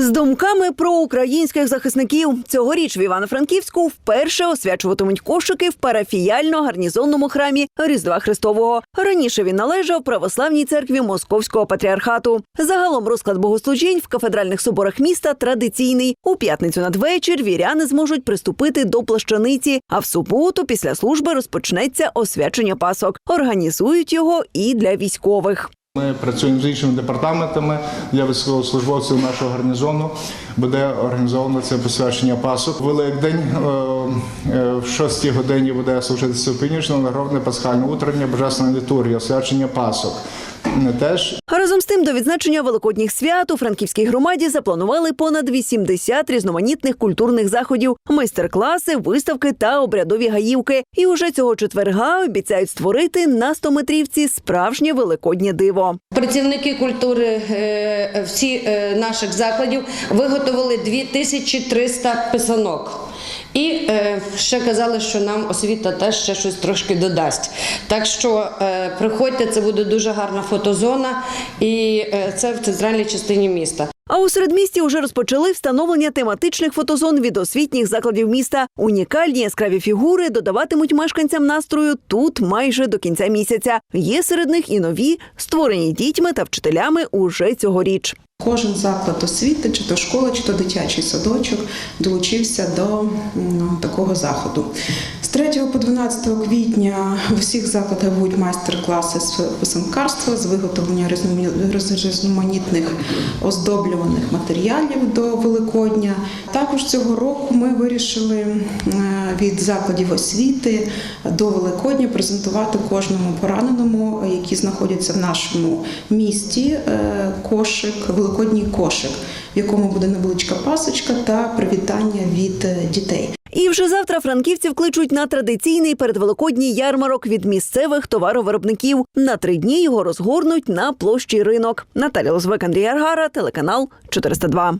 З думками про українських захисників цьогоріч в Івано-Франківську вперше освячуватимуть кошики в парафіяльно-гарнізонному храмі Різдва Христового. Раніше він належав православній церкві Московського патріархату. Загалом розклад богослужінь в кафедральних соборах міста традиційний. У п'ятницю надвечір віряни зможуть приступити до плащаниці. А в суботу після служби розпочнеться освячення пасок. Організують його і для військових. Ми працюємо з іншими департаментами для військовослужбовців нашого гарнізону. Буде організовано це посвячення пасок. Великдень е, е, в 6 годині буде служитися північно нагробне пасхальне утрення, божественна літургія, освячення пасок. Не теж Разом з тим, до відзначення великодніх свят у франківській громаді запланували понад 80 різноманітних культурних заходів, майстер-класи, виставки та обрядові гаївки. І уже цього четверга обіцяють створити на стометрівці справжнє великоднє диво. Працівники культури е, всі е, наших закладів виготовили 2300 писанок. І е, ще казали, що нам освіта теж ще щось трошки додасть. Так що е, приходьте, це буде дуже гарна фотозона, і е, це в центральній частині міста. А у середмісті вже розпочали встановлення тематичних фотозон від освітніх закладів міста. Унікальні яскраві фігури додаватимуть мешканцям настрою тут майже до кінця місяця. Є серед них і нові, створені дітьми та вчителями уже цьогоріч. Кожен заклад освіти, чи то школа, чи то дитячий садочок долучився до такого заходу. З 3 по 12 квітня в усіх закладах будуть майстер-класи з писанкарства, з виготовлення різноманітних оздоблюваних матеріалів до Великодня. Також цього року ми вирішили е, від закладів освіти до Великодня презентувати кожному пораненому, які знаходяться в нашому місті, е, кошик, великодній кошик, в якому буде невеличка пасочка та привітання від е, дітей. І вже завтра франківців кличуть на традиційний передвеликодній ярмарок від місцевих товаровиробників. На три дні його розгорнуть на площі ринок. Наталя Лозвик, Андрій Аргара, телеканал 402.